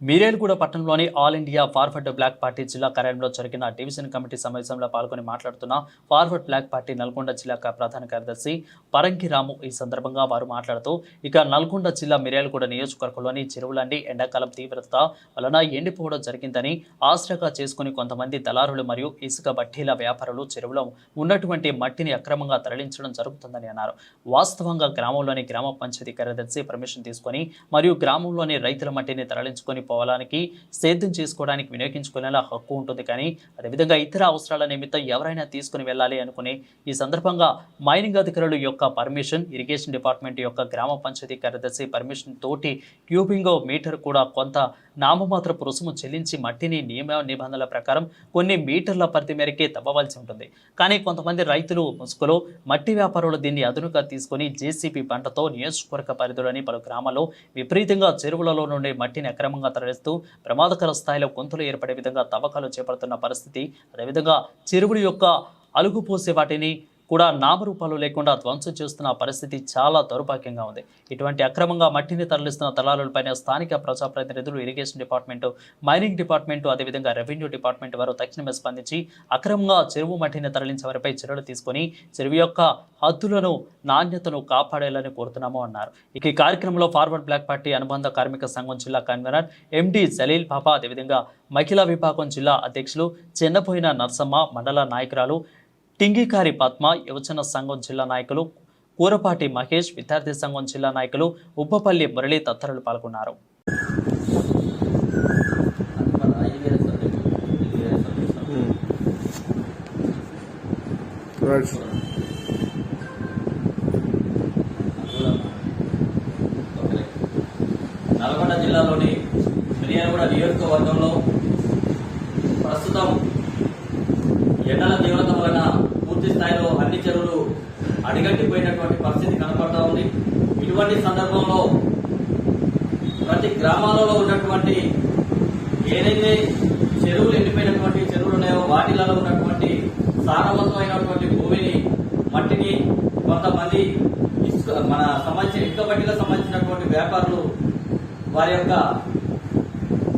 మీరేలుగూడ పట్టణంలోని all India forward bloc party జిల్లా కార్యాలయంలో జరిగిన డివిజన్ కమిటీ సమావేశంలో పాల్గొని మాట్లాడుతున్న ఫార్వర్డ్ బ్లాక్ పార్టీ నల్గొండ జిల్లా ప్రధాన కార్యదర్శి పరంకి రాము ఈ సందర్భంగా వారు మాట్లాడుతూ ఇక నల్గొండ జిల్లా మిర్యాలగూడ నియోజకవర్గంలోని చెరువులన్నీ ఎండాకాలం తీవ్రత వలన ఎండిపోవడం జరిగిందని ఆశ్రగా చేసుకుని కొంతమంది దళారులు మరియు ఇసుక బట్టీల వ్యాపారులు చెరువులో ఉన్నటువంటి మట్టిని అక్రమంగా తరలించడం జరుగుతుందని అన్నారు. వాస్తవంగా గ్రామంలోని గ్రామ పంచాయతీ కార్యదర్శి పర్మిషన్ తీసుకొని మరియు గ్రామంలోని రైతుల మట్టిని తరలించుకొని పోవడానికి సేద్యం చేసుకోవడానికి వినియోగించుకునేలా హక్కు ఉంటుంది. కానీ అదేవిధంగా ఇతర అవసరాల నిమిత్తం ఎవరైనా తీసుకుని వెళ్ళాలి అనుకునే ఈ సందర్భంగా మైనింగ్ అధికారుల యొక్క పర్మిషన్ ఇరిగేషన్ డిపార్ట్మెంట్ యొక్క గ్రామ పంచాయతీ కార్యదర్శి పర్మిషన్ తోటి క్యూబింగో మీటర్ కూడా కొంత నామమాత్రపు రుసుము చెల్లించి మట్టిని నియమ నిబంధనల ప్రకారం కొన్ని మీటర్ల పరిధి మేరకే తవ్వవలసి ఉంటుంది. కానీ కొంతమంది రైతులు ముసుగులో మట్టి వ్యాపారులు దీన్ని అదునుగా తీసుకొని జేసీబీ పంటతో నియోజకవర్గ పరిధిలోని పలు గ్రామాల్లో విపరీతంగా చెరువులలో నుండి మట్టిని అక్రమంగా తరలిస్తూ ప్రమాదకర స్థాయిలో గొంతులు ఏర్పడే విధంగా తవ్వకాలు చేపడుతున్న పరిస్థితి అదేవిధంగా చెరువుడు యొక్క అలుగు పోసే వాటిని కూడా నామరూపాలు లేకుండా ధ్వంసం చేస్తున్న పరిస్థితి చాలా దౌర్భాగ్యంగా ఉంది. ఇటువంటి అక్రమంగా మట్టిని తరలిస్తున్న దళారులపైన స్థానిక ప్రజాప్రతినిధులు ఇరిగేషన్ డిపార్ట్మెంటు మైనింగ్ డిపార్ట్మెంట్ అదేవిధంగా రెవెన్యూ డిపార్ట్మెంట్ వారు తక్షణమే స్పందించి అక్రమంగా చెరువు మట్టిని తరలించే వారిపై చర్యలు తీసుకొని చెరువు యొక్క హద్దులను నాణ్యతను కాపాడేయాలని కోరుతున్నాము అన్నారు. ఇక ఈ కార్యక్రమంలో ఫార్వర్డ్ బ్లాక్ పార్టీ అనుబంధ కార్మిక సంఘం జిల్లా కన్వీనర్ ఎండి జలీల్ బాబా అదేవిధంగా మహిళా విభాగం జిల్లా అధ్యక్షులు చిన్నపోయిన నర్సమ్మ మండల నాయకురాలు టింగికారి పద్మ యువజన సంఘం జిల్లా నాయకులు కూరపాటి మహేష్ విద్యార్థి సంఘం జిల్లా నాయకులు ఉప్పపల్లి మురళి తదితరులు పాల్గొన్నారు. నల్గొండ జిల్లాలోని మిర్యాలగూడ నియోజకవర్గంలో ప్రస్తుతం ఎండల తీవ్రత పూర్తి స్థాయిలో అన్ని చెరువులు అడిగట్టిపోయినటువంటి పరిస్థితి కనపడతా ఉంది. ఇటువంటి సందర్భంలో ప్రతి గ్రామాలలో ఉన్నటువంటి ఏదైతే చెరువులు ఎండిపోయినటువంటి చెరువులు ఉన్నాయో వాటిలలో ఉన్నటువంటి సారవంతమైనటువంటి భూమిని మట్టిని కొంతమంది మన సంబంధించిన ఇసుక బట్టిలకు సంబంధించినటువంటి వ్యాపారులు వారి యొక్క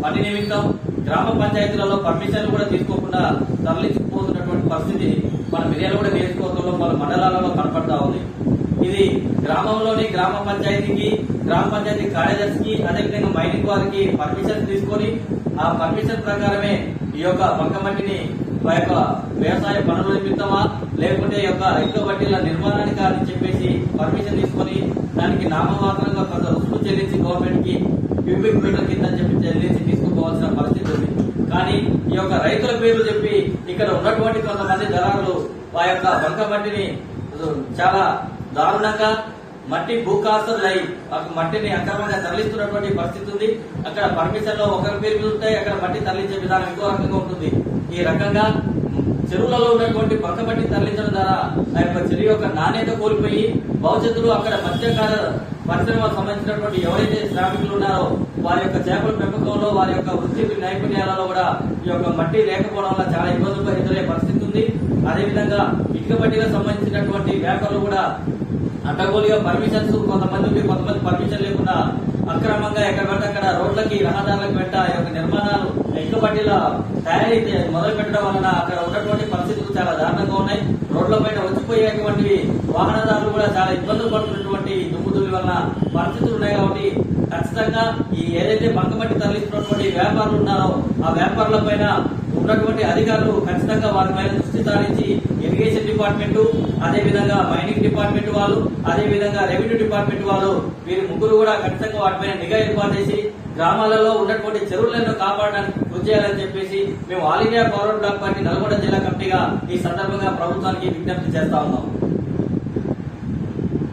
పని నిమిత్తం గ్రామ పంచాయతీలలో పర్మిషన్లు కూడా తీసుకోకుండా తరలించిపోతున్నటువంటి పరిస్థితి మన మిర్యాలగూడ నియోజకవర్గంలో మన మండలాలలో కనపడతా ఉంది. ఇది గ్రామంలోని గ్రామ పంచాయతీకి గ్రామ పంచాయతీ కార్యదర్శికి అదేవిధంగా మైనింగ్ వారికి పర్మిషన్ తీసుకొని ఆ పర్మిషన్ ప్రకారమే ఈ యొక్క బంకమట్టిని ఆ యొక్క వ్యవసాయ పనుల నిమిత్తమా లేకుంటే యొక్క రైతు బట్టీల నిర్మాణానికి అని చెప్పేసి పర్మిషన్ తీసుకొని దానికి నామమాత్రంగా కొంత రుసుము చెల్లించి గవర్నమెంట్కి క్యూబిక్ మీటర్కి చెప్పి చెల్లించి తీసుకుపోవాల్సిన పరిస్థితి ఉంది కానీ ఈ యొక్క రైతుల పేర్లు చెప్పి ఇక్కడ ఉన్నటువంటి కొంతమంది దళారులు ఆ యొక్క బంక మట్టిని చాలా దారుణంగా మట్టి భూకాస్తులై ఆ మట్టిని అక్రమంగా తరలిస్తున్నటువంటి పరిస్థితి ఉంది. అక్కడ పర్మిషన్లో ఒకరి పేరు ఉంటాయి అక్కడ మట్టి తరలించే విధానం ఇంకో రకంగా ఉంటుంది. ఈ రకంగా చెరువులలో ఉన్నటువంటి బంక మట్టి తరలించడం ద్వారా ఆ యొక్క చెరువు యొక్క నాణ్యత కోల్పోయి భవిష్యత్తులో అక్కడ మత్స్యకార పరిశ్రమకు సంబంధించినటువంటి ఎవరైతే శ్రామికులు ఉన్నారో వారి యొక్క చేపల పెంపకంలో వారి యొక్క వృత్తి నైపుణ్యాలలో కూడా ఈ యొక్క మట్టి లేకపోవడం వల్ల చాలా ఇబ్బందులు ఎదురయ్యే పరిస్థితి ఉంది. అదేవిధంగా ఇటుక మట్టిలకు సంబంధించినటువంటి వ్యాపారులు కూడా అడ్డగోలుగా పర్మిషన్స్ కొంతమంది ఉండి కొంతమంది పర్మిషన్ లేకుండా అక్రమంగా ఎక్కడ పడితే అక్కడ రోడ్లకి రహదారులకు వెంట ఈ యొక్క నిర్మాణాలు ఇటుక పట్టిలో తయారైతే మొదలు పెట్టడం వలన అక్కడ ఉన్నటువంటి పరిస్థితులు చాలా దారుణంగా ఉన్నాయి. రోడ్ల పైన వచ్చిపోయేటువంటి వాహనదారులు కూడా చాలా ఇబ్బందులు పడుతున్నటువంటి దుమ్ము వల్ల పరిస్థితులు ఉన్నాయి కాబట్టి ఖచ్చితంగా ఈ ఏదైతే బంకమట్టి తరలిస్తున్నటువంటి వ్యాపారులు ఉన్నారో ఆ వ్యాపారుల పైన ఉన్నటువంటి అధికారులు ఖచ్చితంగా వారి పైన దృష్టి సారించి ఇరిగేషన్ డిపార్ట్మెంట్ అదే విధంగా మైనింగ్ డిపార్ట్మెంట్ వాళ్ళు అదే విధంగా రెవెన్యూ డిపార్ట్మెంట్ వాళ్ళు వీరి ముగ్గురు కూడా ఖచ్చితంగా వాటిపైన నిఘా ఏర్పాటు చేసి గ్రామాలలో ఉన్నటువంటి చెరువులను కాపాడడానికి కృషి చేయాలని చెప్పేసి మేము all India power bloc party Nalgonda జిల్లా కమిటీగా ఈ సందర్భంగా ప్రభుత్వానికి విజ్ఞప్తి చేస్తా ఉన్నాం.